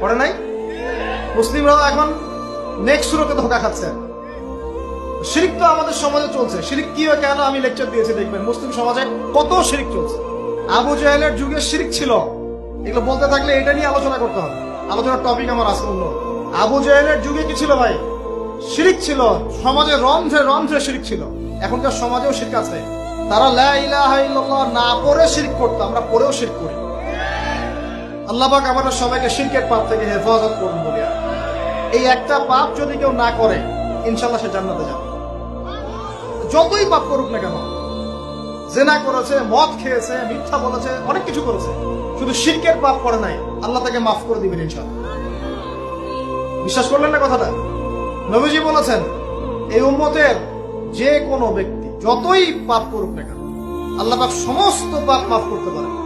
করে নাই? মুসলিমরাও এখন নেক্সট সুরতে ধোকা খাচ্ছে। শিরিক তো আমাদের সমাজে চলছে। শিরিক কি কেন আমি লেকচার দিয়েছি দেখবেন। মুসলিম সমাজে কত শিরিক চলছে। আবু জাহেলের যুগে শিরিক ছিল। এগুলো বলতে থাকলে এটা নিয়ে আলোচনা করতে হবে। আলোচনার টপিক আমার আজকে অন্য। আবু জাহেলের যুগে কি ছিল ভাই? শিরিক ছিল। সমাজে রন্ধ্রে রন্ধ্রে শিরিক ছিল। এখনকার সমাজেও শিরিক আছে। তারা লা ইলাহা ইল্লাল্লাহ না পড়ে শিরিক করতো। আমরা পড়েও শিরিক করি। আল্লাহ পাক আমাদের সবাইকে শিরকের পাপ থেকে হেফাজত করুন বলি। আর। এই একটা পাপ যদি কেউ না করে ইনশাল্লাহ সে জান্নাতে যাবে। যতই পাপ করুক না কেন, জেনা করেছে, মদ খেয়েছে, মিথ্যা বলেছে, অনেক কিছু করেছে, শুধু শিরকের পাপ করে নাই, আল্লাহ তাকে মাফ করে দিবেন ইনশাল্লাহ বিশ্বাস করলেন না কথাটা? নবীজি বলেছেন, এই উম্মতের যে কোনো ব্যক্তি যতই পাপ করুক না কেন, আল্লাহ সমস্ত পাপ মাফ করতে পারে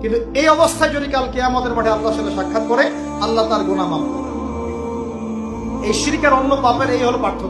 কিন্তু এই অবস্থায় যদি কাল আমাদের মাঠে আল্লাহর সাথে সাক্ষাৎ করে, আল্লাহ তার করে এই শিরিকের অন্য পাপের এই হলো পার্থক্য।